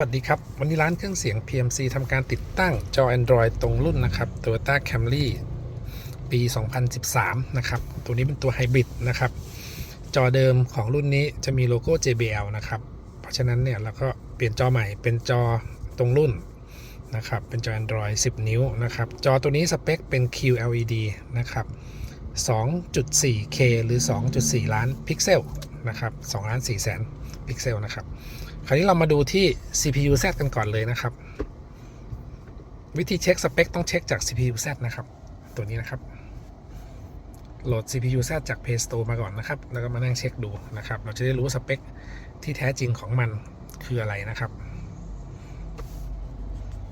สวัสดีครับ วันนี้ร้านเครื่องเสียง PMC ทำการติดตั้งจอ Android ตรงรุ่นนะครับ Toyota Camry ปี 2013 นะครับ ตัวนี้เป็นตัวไฮบริดนะครับ จอเดิมของรุ่นนี้จะมีโลโก้ JBL นะครับ เพราะฉะนั้นเนี่ยเราก็เปลี่ยนจอใหม่เป็นจอตรงรุ่นนะครับ เป็นจอ Android 10 นิ้วนะครับ จอตัวนี้สเปคเป็น QLED นะครับ 2.4K หรือ 2.4 ล้านพิกเซล นะครับ2ล้าน4แสนพิกเซลนะครับ คราวนี้เรามาดูที่ CPU Z กันก่อนเลยนะครับ วิธีเช็คสเปคต้องเช็คจาก CPU Z นะครับ ตัวนี้นะครับ โหลด CPU Z จาก Play Store มาก่อนนะครับ แล้วก็มานั่งเช็คดูนะครับ เราจะได้รู้สเปคที่แท้จริงของมันคืออะไรนะครับ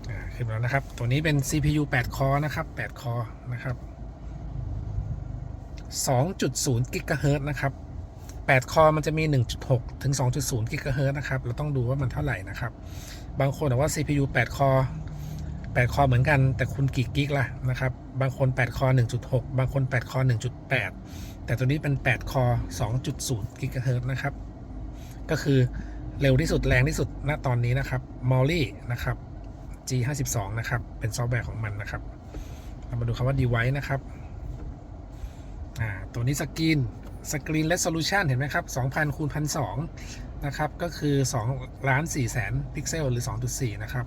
อ่าขึ้นแล้วนะครับ ตัวนี้เป็น CPU 8 คอนะครับ 8 คอนะครับ2.0 GHz นะครับ 8 คอมันจะมี 1.6 ถึง 2.0 กิกะเฮิรตซ์นะครับ เราต้องดูว่ามันเท่าไหร่นะครับ บางคนบอกว่า CPU 8 คอ 8 คอเหมือนกัน แต่คุณกี่กิกล่ะนะครับ บางคน 8 คอ 1.6 บางคน 8 คอ 1.8 แต่ตัวนี้เป็น 8 คอ 2.0 กิกะเฮิรตซ์นะครับ ก็คือเร็วที่สุดแรงที่สุดณตอนนี้นะครับ m o l l y นะครับ G52 นะครับ เป็นซอฟต์แวร์ของมันนะครับ เรามาดูคำว่า device นะครับ อ่า ตัวนี้สกรีน สกรีน resolution เห็นไหมครับ 2,000คูณ1,200นะครับ ก็คือ2ล้าน4แสนพิกเซลหรือ 2.4 นะครับ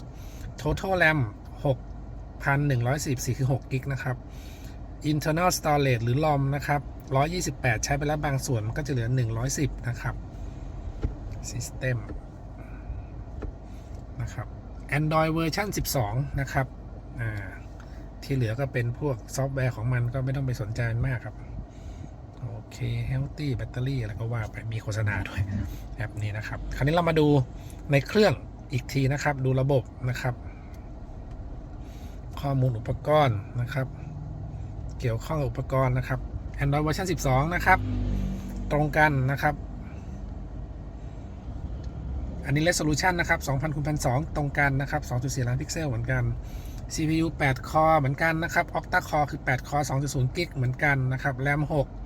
total RAM 6,144 คือ 6 กิกนะครับ internal storage หรือ ROM นะครับ 128 ใช้ไปแล้วบางส่วน มันก็จะเหลือ 110 นะครับ system นะครับ Android เวอร์ชัน12 นะครับ ที่เหลือก็เป็นพวกซอฟต์แวร์ของมันก็ไม่ต้องไปสนใจมากครับ เค healthy แบตเตอรี่อะไรก็ว่าไปมีโฆษณาด้วยแอปนี้นะครับ คราวนี้เรามาดูในเครื่องอีกทีนะครับ ดูระบบนะครับ ข้อมูลอุปกรณ์นะครับ เกี่ยวข้องอุปกรณ์นะครับ Android เวอร์ชัน12 นะครับ ตรงกันนะครับ อันนี้ resolution นะครับ2,000คูณ1,200 ตรงกันนะครับ 2.4 ล้านพิกเซลเหมือนกัน CPU 8 คอเหมือนกันนะครับ Octa Core คือ 8 คอ 2.0 กิกเหมือนกันนะครับ RAM 6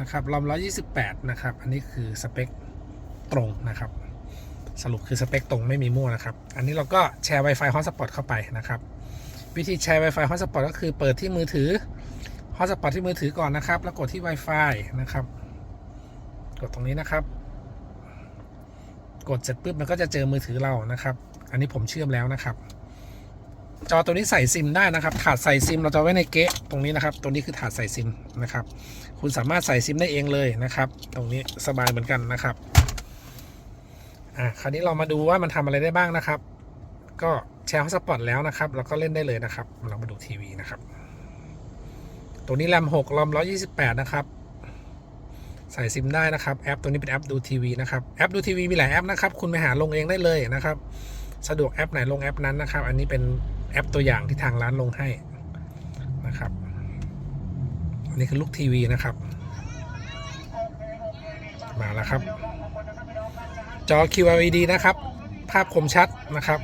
นะครับ ROM 128นะครับ อันนี้คือสเปคตรงนะครับ สรุปคือสเปคตรงไม่มีมั่วนะครับ อันนี้เราก็แชร์ Wi-Fi Hotspot เข้าไปนะครับ วิธีแชร์ Wi-Fi Hotspot ก็คือเปิดที่มือถือ Hotspot ที่มือถือก่อนนะครับ แล้วกดที่ Wi-Fi นะครับ กดตรงนี้นะครับ กดเสร็จปุ๊บมันก็จะเจอมือถือเรานะครับ อันนี้ผมเชื่อมแล้วนะครับ จอตัวนี้ใส่ซิมได้นะครับ ถาดใส่ซิมเราจะไว้ในเก๊ะตรงนี้นะครับตัวนี้คือถาดใส่ซิมนะครับ คุณสามารถใส่ซิมได้เองเลยนะครับ ตรงนี้สบายเหมือนกันนะครับ อะคราวนี้เรามาดูว่ามันทำอะไรได้บ้างนะครับ ก็แชร์ฮอสปอตแล้วนะครับเราก็เล่นได้เลยนะครับ เรามาดูทีวีนะครับตัวนี้แรม6รอม128นะครับ ใส่ซิมได้นะครับ แอปตัวนี้เป็นแอปดูทีวีนะครับ แอปดูทีวีมีหลายแอปนะครับ คุณไปหาลงเองได้เลยนะครับ สะดวกแอปไหนลงแอปนั้นนะครับ อันนี้เป็น แอปตัวอย่างที่ทางร้านลงให้นะครับอันนี้คือลูกทีวีนะครับ มาแล้วครับ จอ QLED นะครับ ภาพคมชัดนะครับ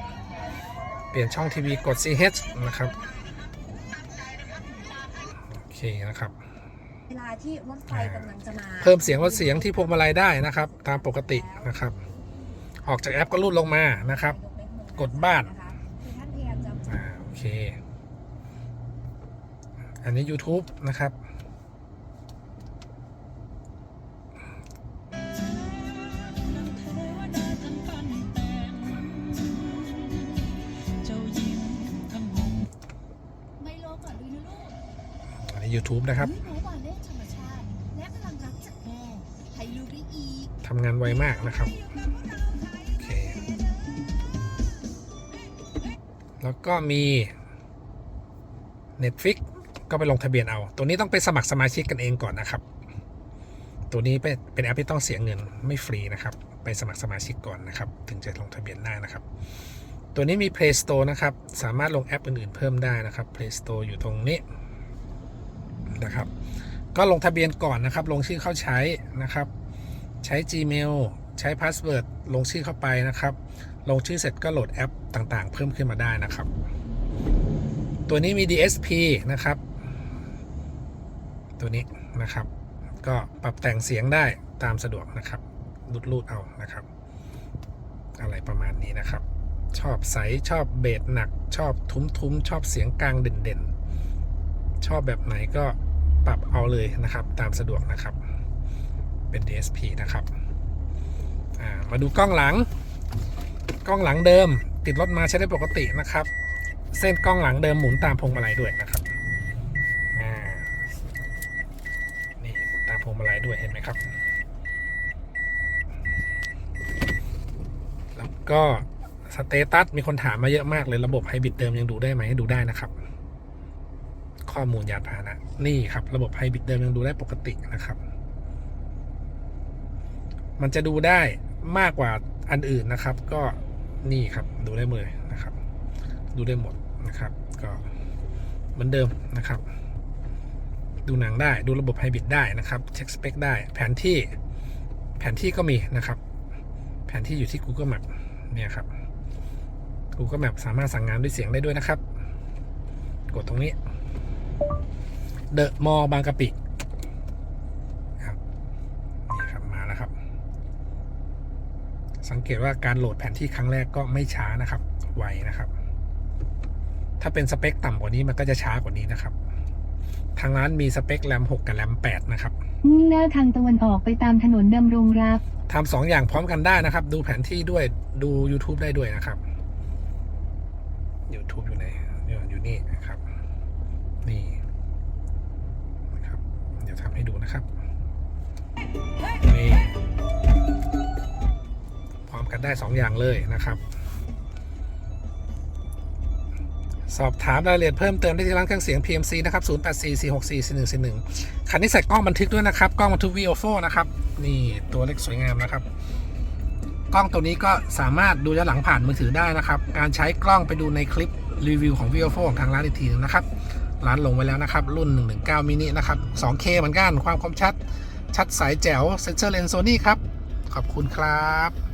เปลี่ยนช่องทีวีกด CH นะครับ โอเคนะครับเวลาที่รถไฟกำลังจะมาเพิ่มเสียงลดเสียงที่พวงมาลัยได้นะครับ ตามปกตินะครับ ออกจากแอปก็รูดลงมานะครับ กดบ้าน เค อันนี้ YouTube นะครับ ไม่โลก่อนลุยนะลูก อันนี้ YouTube นะครับลุยรู้ว่าเล่นธรรมชาติ และพลังรักจากแม่ให้ลูกได้อีกทำงานไวมากนะครับโอเค แล้วก็มี Netflix ก็ไปลงทะเบียนเอา ตัวนี้ต้องไปสมัครสมาชิกกันเองก่อนนะครับ ตัวนี้เป็นแอปที่ต้องเสียเงินไม่ฟรีนะครับ ไปสมัครสมาชิกก่อนนะครับ ถึงจะลงทะเบียนได้นะครับ ตัวนี้มี Play Store นะครับ สามารถลงแอปอื่นๆเพิ่มได้นะครับ Play Store อยู่ตรงนี้นะครับ ก็ลงทะเบียนก่อนนะครับ ลงชื่อเข้าใช้นะครับ ใช้ Gmail ใช้พาสเวิร์ดลงชื่อเข้าไปนะครับ ลงชื่อเสร็จก็โหลดแอป ต่างๆ เพิ่มขึ้นมาได้นะครับ ตัวนี้มี DSP นะครับ ตัวนี้นะครับ ก็ปรับแต่งเสียงได้ตามสะดวกนะครับรูดๆเอานะครับ อะไรประมาณนี้นะครับ ชอบใสชอบเบสหนัก ชอบทุ้มๆ ชอบเสียงกลางเด่นๆ ชอบแบบไหนก็ปรับเอาเลยนะครับ ตามสะดวกนะครับ เป็น DSP นะครับมาดูกล้องหลัง กล้องหลังเดิม ติดรถมาใช้ได้ปกตินะครับ เส้นกล้องหลังเดิมหมุนตามพวงมาลัยด้วยนะครับนี่หมุนตามพวงมาลัยด้วยเห็นไหมครับ แล้วก็สเตตัสมีคนถามมาเยอะมากเลยระบบไฮบริดเดิมยังดูได้ไหมดูได้นะครับ ข้อมูลยานพาหนะ นี่ครับ ระบบไฮบริดเดิมยังดูได้ปกตินะครับ มันจะดูได้มากกว่าอันอื่นนะครับ ก็ นี่ครับดูได้เลยนะครับ ดูได้หมดนะครับ ก็เหมือนเดิมนะครับ ดูหนังได้ดูระบบไฮบริดได้นะครับ เช็คสเปคได้ แผนที่แผนที่ก็มีนะครับ แผนที่อยู่ที่ Google Map เนี่ยครับ Google Map สามารถสั่งงานด้วยเสียงได้ด้วยนะครับ กดตรงนี้เดอะมอบางกะปิครับนี่ครับมาแล้วครับ สังเกตว่าการโหลดแผนที่ครั้งแรกก็ไม่ช้านะครับ ไวนะครับ ถ้าเป็นสเปคต่ำกว่านี้มันก็จะช้ากว่านี้นะครับ ทางร้านมีสเปคแรม6กับแรม8นะครับมุ่งหน้าทางตะวันออกไปตามถนนดำรงรักทำสองอย่างพร้อมกันได้นะครับ ดูแผนที่ด้วยดู YouTube ได้ด้วยนะครับ YouTube อยู่ไหนอยู่อยู่นี่นะครับ กันได้สองอย่างเลยนะครับ สอบถามรายละเอียดเพิ่มเติมได้ที่ร้านเครื่องเสียง PMC นะครับ 0844644141คันนี้ใส่กล้องบันทึกด้วยนะครับ กล้องบันทึก VO4 นะครับ นี่ตัวเล็กสวยงามนะครับ กล้องตัวนี้ก็สามารถดูย้อนหลังผ่านมือถือได้นะครับ การใช้กล้องไปดูในคลิปรีวิวของ VO4 ของทางร้านอีกทีหนึงนะครับ ร้านลงไว้แล้วนะครับ รุ่น 119มินินะครับ 2K เหมือนกัน ความคมชัด ชัดใสแจ๋ว เซนเซอร์เลนส์โซนี่ครับ ขอบคุณครับ